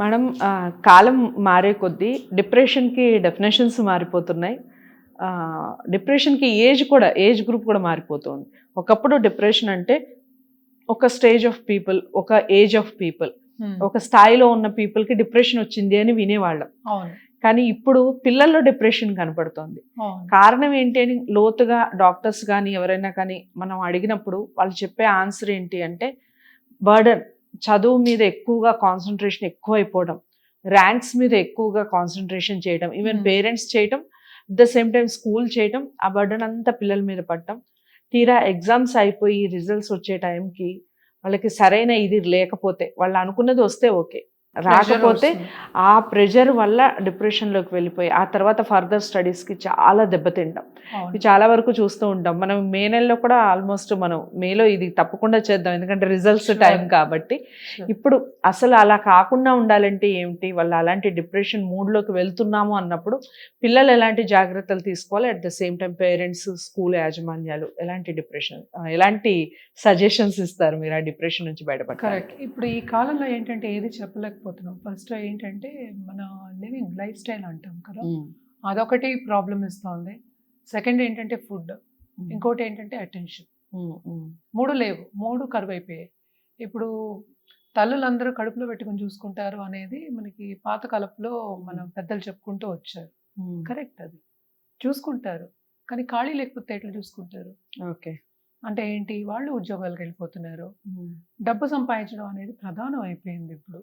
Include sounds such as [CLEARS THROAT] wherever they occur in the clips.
Madam కాలం మారే కొద్దీ డిప్రెషన్కి డెఫినేషన్స్ మారిపోతున్నాయి. డిప్రెషన్కి ఏజ్ కూడా ఏజ్ గ్రూప్ కూడా మారిపోతుంది. ఒకప్పుడు డిప్రెషన్ అంటే ఒక స్టేజ్ ఆఫ్ పీపుల్ ఒక ఏజ్ ఆఫ్ పీపుల్. ఒక స్థాయిలో ఉన్న పీపుల్కి డిప్రెషన్ వచ్చింది అని వినేవాళ్ళం. కానీ ఇప్పుడు పిల్లల్లో డిప్రెషన్ కనపడుతోంది. కారణం ఏంటి అని లోతుగా డాక్టర్స్ కానీ ఎవరైనా కానీ మనం అడిగినప్పుడు వాళ్ళు చెప్పే ఆన్సర్ ఏంటి అంటే బర్డన్. చదువు మీద ఎక్కువగా కాన్సన్ట్రేషన్ ఎక్కువ అయిపోవడం ర్యాంక్స్ మీద ఎక్కువగా కాన్సన్ట్రేషన్ చేయడం ఈవెన్. పేరెంట్స్ చేయడం at the same time school చేయడం ఆ బర్డన్ అంతా పిల్లల మీద పడటం తీరా ఎగ్జామ్స్ అయిపోయి రిజల్ట్స్ వచ్చే టైంకి వాళ్ళకి సరైన ఇది లేకపోతే వాళ్ళు అనుకున్నది వస్తే ఓకే రాకపోతే ఆ ప్రెషర్ వల్ల డిప్రెషన్లోకి వెళ్ళిపోయి ఆ తర్వాత ఫర్దర్ స్టడీస్కి చాలా దెబ్బతింటాం. చాలా వరకు చూస్తూ ఉంటాం. మనం మే నెలలో కూడా ఆల్మోస్ట్ మనం మేలో ఇది తప్పకుండా చేద్దాం. ఎందుకంటే రిజల్ట్స్. టైం కాబట్టి. ఇప్పుడు అసలు అలా కాకుండా ఉండాలంటే ఏమిటి? వాళ్ళు అలాంటి డిప్రెషన్ మూడ్లోకి వెళ్తున్నాము అన్నప్పుడు పిల్లలు ఎలాంటి జాగ్రత్తలు తీసుకోవాలి? At the same time parents school యాజమాన్యాలు ఎలాంటి డిప్రెషన్ ఎలాంటి సజెషన్స్ ఇస్తారు మీరు ఆ డిప్రెషన్ నుంచి బయటపడాలి కరెక్ట్ ఇప్పుడు ఈ కాలంలో ఏంటంటే ఏది చెప్పలేకపోతున్నాం ఫస్ట్ ఏంటంటే మన లివింగ్ లైఫ్ స్టైల్ అంటాం కదా అదొకటి ప్రాబ్లం ఇస్తుంది. సెకండ్ ఏంటంటే ఫుడ్ ఇంకోటి ఏంటంటే అటెన్షన్. మూడు లేవు మూడు కరువు అయిపోయాయి ఇప్పుడు తల్లులందరూ కడుపులో పెట్టుకొని చూసుకుంటారు అనేది మనకి పాత కాలపులో మన పెద్దలు చెప్పుకుంటూ వచ్చారు. కరెక్ట్ అది. చూసుకుంటారు కానీ ఖాళీ లేకపోతే ఎట్లా చూసుకుంటారు? ఓకే. అంటే ఏంటి? వాళ్ళు ఉద్యోగాలకు వెళ్ళిపోతున్నారు. డబ్బు సంపాదించడం అనేది ప్రధానం అయిపోయింది ఇప్పుడు.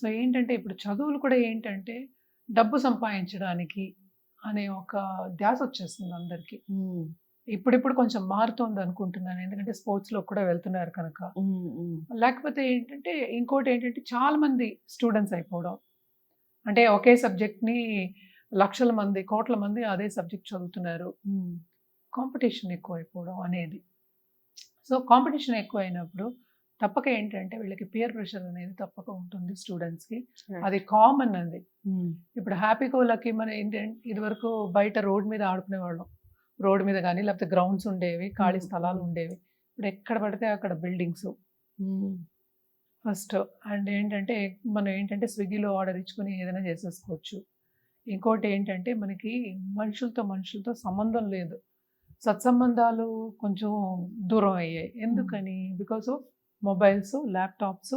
సో ఏంటంటే ఇప్పుడు చదువులు కూడా ఏంటంటే డబ్బు సంపాదించడానికి అనే ఒక ధ్యాస వచ్చేస్తుంది అందరికీ. ఇప్పుడిప్పుడు కొంచెం మారుతోంది అనుకుంటున్నాను. ఎందుకంటే స్పోర్ట్స్లో కూడా వెళ్తున్నారు కనుక. లేకపోతే ఏంటంటే ఇంకోటి ఏంటంటే చాలా మంది స్టూడెంట్స్ అయిపోవడం. అంటే ఒకే సబ్జెక్ట్ని లక్షల మంది కోట్ల మంది అదే సబ్జెక్ట్ చదువుతున్నారు. కాంపిటీషన్ ఎక్కువ అయిపోవడం అనేది. సో కాంపిటీషన్ ఎక్కువ అయినప్పుడు తప్పక ఏంటంటే వీళ్ళకి పియర్ ప్రెషర్ అనేది తప్పక ఉంటుంది స్టూడెంట్స్కి అది కామన్ అది ఇప్పుడు హ్యాపీ కోలకి మన ఏంటంటే ఇదివరకు బయట రోడ్ మీద ఆడుకునేవాళ్ళం. రోడ్ మీద కానీ లేకపోతే గ్రౌండ్స్ ఉండేవి ఖాళీ Hmm. స్థలాలు ఉండేవి. ఇప్పుడు ఎక్కడ పడితే అక్కడ బిల్డింగ్స్ ఫస్ట్ అండ్ ఏంటంటే మనం ఏంటంటే స్విగ్గీలో ఆర్డర్ ఇచ్చుకొని ఏదైనా చేసేసుకోవచ్చు. ఇంకోటి ఏంటంటే మనకి మనుషులతో మనుషులతో సంబంధం లేదు. సత్సంబంధాలు కొంచెం దూరం అయ్యాయి. ఎందుకని? బికాస్ ఆఫ్ మొబైల్స్ ల్యాప్టాప్స్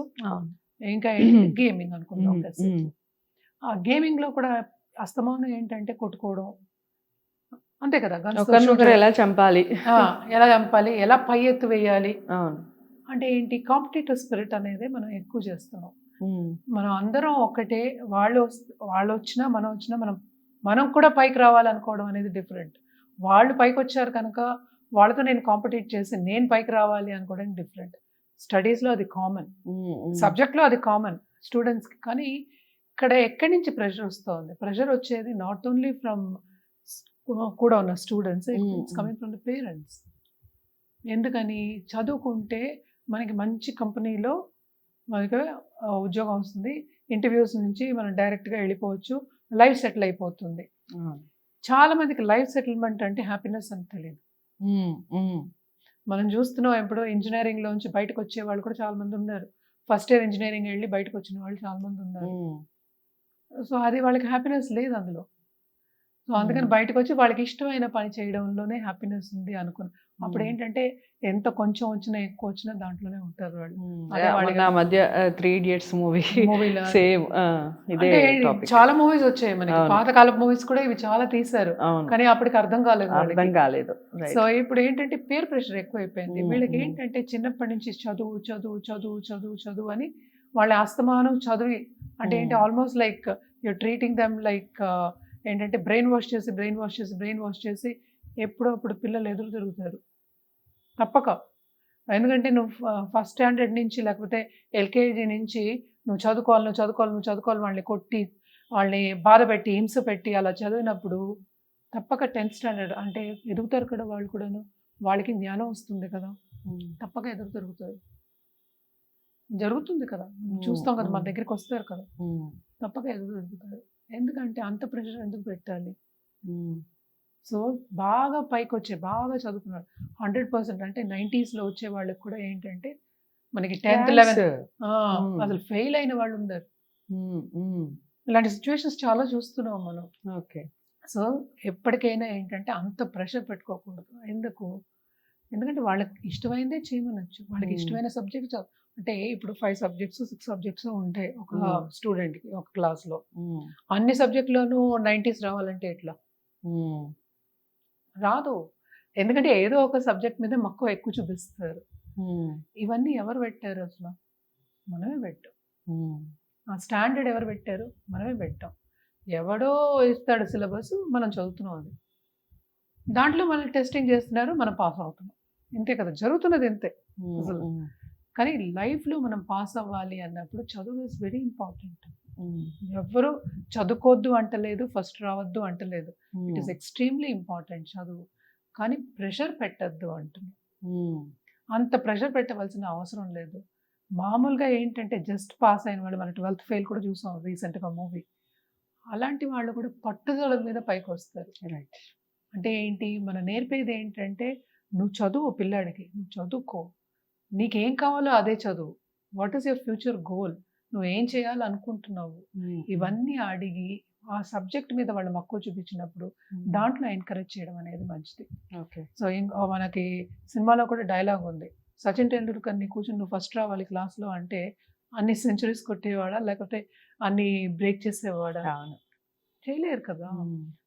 ఇంకా [CLEARS THROAT] గేమింగ్ అనుకుందాం. ఆ గేమింగ్లో కూడా అస్తమానం ఏంటంటే కొట్టుకోవడం. అంతే కదా ఒకరినొకరు. ఎలా చంపాలి? ఎలా చంపాలి? ఎలా పై ఎత్తు వేయాలి? అంటే ఏంటి? కాంపిటేటివ్ స్పిరిట్ అనేది మనం ఎక్కువ చేస్తున్నాం. మనం అందరం ఒకటే వాళ్ళు వాళ్ళు వచ్చినా మనం వచ్చినా మనం మనం కూడా పైకి రావాలనుకోవడం అనేది డిఫరెంట్. వాళ్ళు పైకి వచ్చారు కనుక వాళ్ళతో నేను కాంపిటేట్ చేసి నేను పైకి రావాలి అనుకోవడం డిఫరెంట్. స్టడీస్లో అది కామన్. సబ్జెక్ట్లో అది కామన్ స్టూడెంట్స్కి. కానీ ఇక్కడ ఎక్కడి నుంచి ప్రెషర్ వస్తుంది? ప్రెషర్ వచ్చేది నాట్ ఓన్లీ ఫ్రమ్ కూడా ఉన్న students it's. Coming from the parents. ఎందుకని? చదువుకుంటే మనకి మంచి కంపెనీలో మనకి ఉద్యోగం వస్తుంది. ఇంటర్వ్యూస్ నుంచి మనం డైరెక్ట్గా వెళ్ళిపోవచ్చు. లైఫ్ సెటిల్ అయిపోతుంది. చాలా మందికి లైఫ్ సెటిల్మెంట్ అంటే హ్యాపీనెస్ అని తెలియదు మనం చూస్తున్నాం ఎప్పుడో ఇంజనీరింగ్లోంచి బయటకు వచ్చే వాళ్ళు కూడా చాలా మంది ఉన్నారు. ఫస్ట్ ఇయర్ ఇంజనీరింగ్ వెళ్ళి బయటకు వచ్చిన వాళ్ళు చాలా మంది ఉన్నారు సో అది వాళ్ళకి హ్యాపీనెస్ లేదు అందులో. సో అందుకని. బయటకు వచ్చి వాళ్ళకి ఇష్టమైన పని చేయడంలోనే హ్యాపీనెస్ ఉంది అనుకుని అప్పుడు ఏంటంటే ఎంత కొంచెం వచ్చినా ఎక్కువ వచ్చినా దాంట్లోనే ఉంటారు వాళ్ళు నా మధ్య త్రీ ఇడియట్స్ మూవీ సేమ్ ఇదే చాలా మూవీస్ వచ్చాయి మనకి. పాతకాల మూవీస్ కూడా ఇవి చాలా తీశారు కానీ అప్పటికి అర్థం కాలేదు అర్థం. కాలేదు. సో ఇప్పుడు ఏంటంటే పేర్ ప్రెషర్ ఎక్కువైపోయింది Mm, వీళ్ళకి. ఏంటంటే చిన్నప్పటి నుంచి చదువు చదువు చదువు చదువు చదువు అని వాళ్ళ అస్తమానం చదివి అంటే ఏంటి. Almost like you treating them like ఏంటంటే బ్రెయిన్ వాష్ చేసి బ్రెయిన్ వాష్ చేసి బ్రెయిన్ వాష్ చేసి ఎప్పుడో అప్పుడు పిల్లలు ఎదురు తిరుగుతారు. తప్పక. ఎందుకంటే నువ్వు ఫస్ట్ స్టాండర్డ్ నుంచి లేకపోతే ఎల్కేజీ నుంచి నువ్వు చదువుకోవాలి నువ్వు చదువుకోవాలి నువ్వు చదువుకోవాలి వాళ్ళని కొట్టి వాళ్ళని బాధ పెట్టి హింస పెట్టి అలా చదివినప్పుడు తప్పక టెన్త్ స్టాండర్డ్ అంటే ఎదుగుతారు కదా వాళ్ళు కూడాను. వాళ్ళకి జ్ఞానం వస్తుంది కదా. తప్పక ఎదురు తిరుగుతారు. జరుగుతుంది కదా. చూస్తాం కదా మన. దగ్గరికి వస్తారు కదా. తప్పక ఎదురు తిరుగుతారు. ఎందుకంటే అంత ప్రెషర్ ఎందుకు పెట్టాలి. సో బాగా పైకి వచ్చే బాగా చదువుకున్నారు హండ్రెడ్ పర్సెంట్ అంటే 90s లో వచ్చే వాళ్ళకి కూడా ఏంటంటే మనకి టెన్త్. లెవెన్త్. అసలు ఫెయిల్ అయిన వాళ్ళు ఉన్నారు ఉమ్. ఇలాంటి సిచ్యువేషన్స్ చాలా చూస్తున్నాం మనం ఓకే సో ఎప్పటికైనా ఏంటంటే అంత ప్రెషర్ పెట్టుకోకూడదు ఎందుకు ఎందుకంటే వాళ్ళకి ఇష్టమైందే చేయమనొచ్చు వాళ్ళకి. ఇష్టమైన సబ్జెక్ట్ అంటే ఇప్పుడు ఫైవ్ సబ్జెక్ట్స్ సిక్స్ సబ్జెక్ట్స్ ఉంటాయి ఒక Hmm. స్టూడెంట్కి ఒక క్లాస్లో ఉమ్, అన్ని సబ్జెక్టులోనూ నైంటీస్ రావాలంటే ఎట్లా? రాదు. ఎందుకంటే ఏదో ఒక సబ్జెక్ట్ మీద మక్కువ ఎక్కువ చూపిస్తారు. ఇవన్నీ ఎవరు పెట్టారు అసలు? మనమే పెట్టాం. ఆ స్టాండర్డ్ ఎవరు పెట్టారు? మనమే పెట్టాం. ఎవడో ఇస్తాడు సిలబస్ మనం చదువుతున్నాం అది. దాంట్లో మనం టెస్టింగ్ చేస్తున్నారు మనం పాస్ అవుతున్నాం. ఇంతే కదా? జరుగుతున్నది ఇంతే. అసలు. కానీ లైఫ్లో మనం పాస్ అవ్వాలి అన్నప్పుడు చదువు ఇస్ వెరీ ఇంపార్టెంట్ ఎవ్వరు చదువుకోవద్దు అంటలేదు ఫస్ట్ రావద్దు అంటలేదు. ఇట్ ఈస్ ఎక్స్ట్రీమ్లీ ఇంపార్టెంట్ చదువు. కానీ ప్రెషర్ పెట్టద్దు అంటున్నాం. అంత ప్రెషర్ పెట్టవలసిన అవసరం లేదు. మామూలుగా ఏంటంటే జస్ట్ పాస్ అయిన వాళ్ళు మన ట్వెల్త్ ఫెయిల్ కూడా చూసాం రీసెంట్గా మూవీ అలాంటి వాళ్ళు కూడా పట్టుదల మీద పైకి వస్తారు. రైట్ అంటే ఏంటి? మన నేర్పేది ఏంటంటే నువ్వు చదువు పిల్లాడికి నువ్వు చదువుకో. నీకేం కావాలో అదే చదువు. What is your future goal నువ్వు ఏం చేయాలి అనుకుంటున్నావు ఉమ్, ఇవన్నీ అడిగి ఆ సబ్జెక్ట్ మీద వాళ్ళు మక్కువ చూపించినప్పుడు దాంట్లో ఎంకరేజ్ చేయడం అనేది మంచిది. ఓకే. సో ఇంకో మనకి సినిమాలో కూడా డైలాగ్ ఉంది. సచిన్ టెండూల్కర్ని కూర్చొని నువ్వు ఫస్ట్ రావాలి క్లాస్లో అంటే అన్ని సెంచరీస్ కొట్టేవాడా? లేకపోతే అన్ని బ్రేక్ చేసేవాడా? చేయలేరు కదా.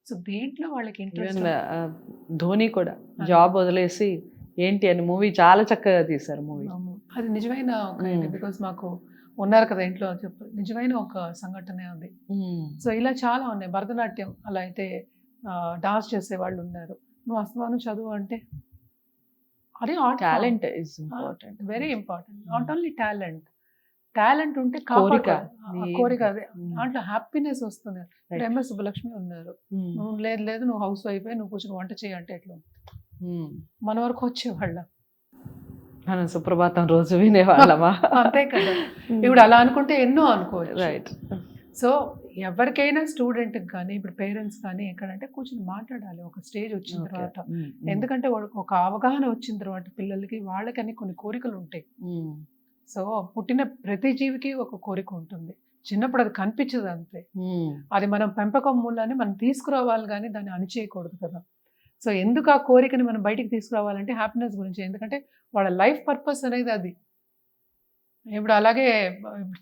సో దేంట్లో వాళ్ళకి ఇంట్రెస్ట్ ధోని కూడా జాబ్ వదిలేసి ఏంటి అని మూవీ చాలా చక్కగా తీశారు మూవీ. అది నిజమైన. బికాస్ మాకు ఉన్నారు కదా ఇంట్లో చెప్పు. నిజమైన ఒక సంఘటనే ఉంది సో ఇలా చాలా ఉన్నాయి. భరతనాట్యం అలా అయితే డాన్స్ చేసే వాళ్ళు ఉన్నారు. నువ్వు అస్తమానం చదువు అంటే అదే talent is important very important not only talent talent ఉంటే కోరిక. కోరిక అదే. దాంట్లో హ్యాపీనెస్ వస్తుంది. ఎంఎస్ సుబ్బలక్ష్మి ఉన్నారు. నువ్వు లేదు లేదు నువ్వు హౌస్ వైఫ్ నువ్వు కూర్చొని వంట చేయంటే ఎట్లా? మన వరకు వచ్చేవాళ్ళ. మనం సుప్రభాతం రోజు వినేవాళ్ళమా? [LAUGHS] అంతే కదా. ఇప్పుడు అలా అనుకుంటే ఎన్నో అనుకోవచ్చు. రైట్ సో ఎవరికైనా స్టూడెంట్కి కానీ ఇప్పుడు పేరెంట్స్ కానీ ఎక్కడంటే కూర్చొని మాట్లాడాలి. ఒక స్టేజ్ వచ్చిన తర్వాత. ఎందుకంటే వాళ్ళకి ఒక అవగాహన వచ్చిన తర్వాత పిల్లలకి వాళ్ళకని కొన్ని కోరికలు ఉంటాయి. సో పుట్టిన ప్రతి జీవికి ఒక కోరిక ఉంటుంది. చిన్నప్పుడు అది కనిపించదు అంతే. అది మనం పెంపకం మూలాన్ని మనం తీసుకురావాలి కానీ దాన్ని అణిచేయకూడదు కదా. సో ఎందుకు ఆ కోరికని మనం బయటికి తీసుకురావాలంటే హ్యాపీనెస్ గురించి? ఎందుకంటే వాళ్ళ లైఫ్ పర్పస్ అనేది అది. ఇప్పుడు అలాగే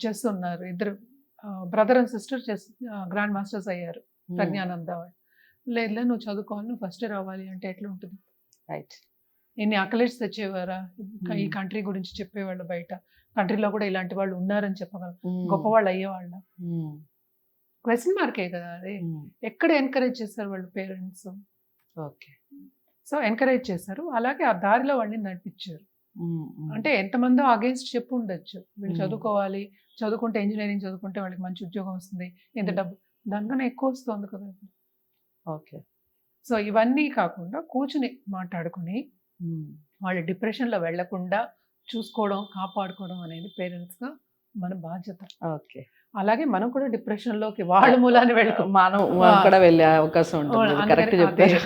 చేస్తున్నారు ఇద్దరు brother and sister chess grandmasters అయ్యారు. ప్రజ్ఞానంద వాళ్ళు. లేదు నువ్వు చదువుకోవాలి నువ్వు ఫస్ట్ రావాలి అంటే ఎట్లా ఉంటుంది? రైట్ ఎన్ని అకలెట్స్ తెచ్చేవారా? ఈ Hmm. కంట్రీ గురించి చెప్పేవాళ్ళు బయట. కంట్రీలో కూడా ఇలాంటి వాళ్ళు ఉన్నారని చెప్పగలరు గొప్పవాళ్ళు అయ్యేవాళ్ళ. క్వశ్చన్ మార్కే కదా అది. ఎక్కడ ఎంకరేజ్ చేస్తారు వాళ్ళు పేరెంట్స్ ఓకే. సో ఎంకరేజ్ చేశారు. అలాగే ఆ దారిలో వాళ్ళని నడిపించారు. అంటే ఎంతమందో అగేన్స్ట్ చెప్పు ఉండొచ్చు వీళ్ళు. చదువుకోవాలి. చదువుకుంటే ఇంజనీరింగ్ చదువుకుంటే వాళ్ళకి మంచి ఉద్యోగం వస్తుంది. ఇంత Hmm. డబ్బు దానికన్నా ఎక్కువ వస్తుంది కదా ఓకే. సో ఇవన్నీ కాకుండా కూర్చుని మాట్లాడుకుని వాళ్ళు డిప్రెషన్లో వెళ్ళకుండా చూసుకోవడం కాపాడుకోవడం అనేది పేరెంట్స్గా మన బాధ్యత. ఓకే. అలాగే మనం కూడా డిప్రెషన్లోకి వాళ్ళ మూలాన్ని వెళ్ళకు మనం అక్కడ వెళ్ళే అవకాశం ఉంటుంది. కరెక్ట్ చెప్పారు.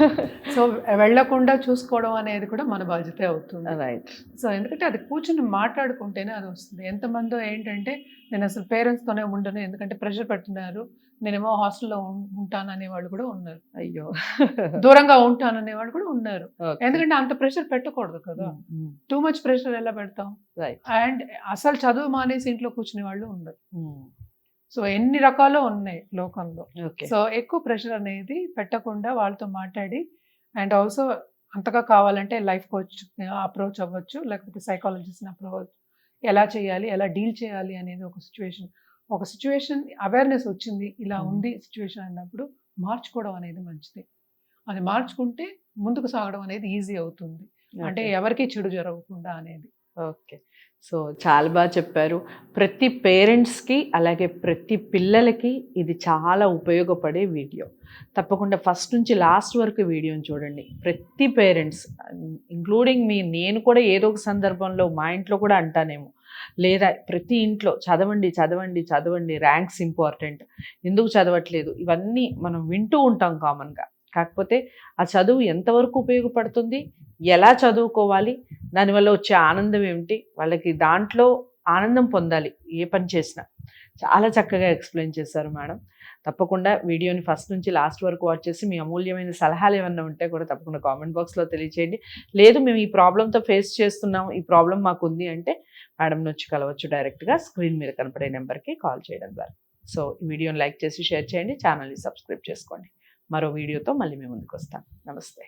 సో వెళ్ళకుండా చూసుకోవడం అనేది కూడా మన బాధ్యతే అవుతుంది. రైట్ సో ఎందుకంటే అది కూర్చుని మాట్లాడుకుంటేనే అది వస్తుంది. ఎంతమందో ఏంటంటే నేను అసలు పేరెంట్స్తోనే ఉండను ఎందుకంటే ప్రెషర్ పెట్టున్నారు నేనేమో హాస్టల్లో ఉంటాను అనే వాళ్ళు కూడా ఉన్నారు. అయ్యో. దూరంగా ఉంటాను అనే వాళ్ళు కూడా ఉన్నారు. ఎందుకంటే అంత ప్రెషర్ పెట్టకూడదు కదా. టూ మచ్ ప్రెషర్ ఎలా పెడతాం. అండ్ అసలు చదువు మానేసి ఇంట్లో కూర్చునే వాళ్ళు ఉన్నారు ఉమ్, సో ఎన్ని రకాలు ఉన్నాయి లోకంలో. సో ఎక్కువ ప్రెషర్ అనేది పెట్టకుండా వాళ్ళతో మాట్లాడి అండ్ ఆల్సో అంతగా కావాలంటే లైఫ్ కోచ్ అప్రోచ్ అవ్వచ్చు లేకపోతే సైకాలజిస్ట్ని అప్రోచ్ ఎలా చేయాలి ఎలా డీల్ చేయాలి అనేది ఒక సిచ్యువేషన్. ఒక సిచ్యువేషన్ అవేర్నెస్ వచ్చింది ఇలా. ఉంది సిచ్యువేషన్ అన్నప్పుడు మార్చుకోవడం అనేది మంచిది. అది మార్చుకుంటే ముందుకు సాగడం అనేది ఈజీ అవుతుంది. అంటే. ఎవరికి చెడు జరగకుండా అనేది. ఓకే. సో చాలా బాగా చెప్పారు. ప్రతి పేరెంట్స్కి అలాగే ప్రతి పిల్లలకి ఇది చాలా ఉపయోగపడే వీడియో. తప్పకుండా ఫస్ట్ నుంచి లాస్ట్ వరకు వీడియోని చూడండి. ప్రతి పేరెంట్స్ ఇంక్లూడింగ్ మీ నేను కూడా ఏదో ఒక సందర్భంలో మా ఇంట్లో కూడా అంటానేమో. లేదా ప్రతి ఇంట్లో చదవండి చదవండి చదవండి ర్యాంక్స్ ఇంపార్టెంట్. ఎందుకు చదవట్లేదు? ఇవన్నీ మనం వింటూ ఉంటాం కామన్గా. కాకపోతే ఆ చదువు ఎంతవరకు ఉపయోగపడుతుంది? ఎలా చదువుకోవాలి? దానివల్ల వచ్చే ఆనందం ఏమిటి? వాళ్ళకి దాంట్లో ఆనందం పొందాలి ఏ పని చేసినా. చాలా చక్కగా ఎక్స్ప్లెయిన్ చేశారు మేడం. తప్పకుండా వీడియోని ఫస్ట్ నుంచి లాస్ట్ వరకు వాచ్ చేసి మీ అమూల్యమైన సలహాలు ఏమన్నా ఉంటే కూడా తప్పకుండా కామెంట్ బాక్స్లో తెలియచేయండి. లేదు మేము ఈ ప్రాబ్లంతో ఫేస్ చేస్తున్నాం ఈ ప్రాబ్లం మాకు ఉంది అంటే మేడంని వచ్చి కలవచ్చు డైరెక్ట్గా స్క్రీన్ మీద కనపడే నెంబర్కి కాల్ చేయడం ద్వారా. సో ఈ వీడియోని లైక్ చేసి షేర్ చేయండి ఛానల్ని సబ్స్క్రైబ్ చేసుకోండి. మరో వీడియోతో మళ్ళీ మేము ముందుకు వస్తాను. నమస్తే.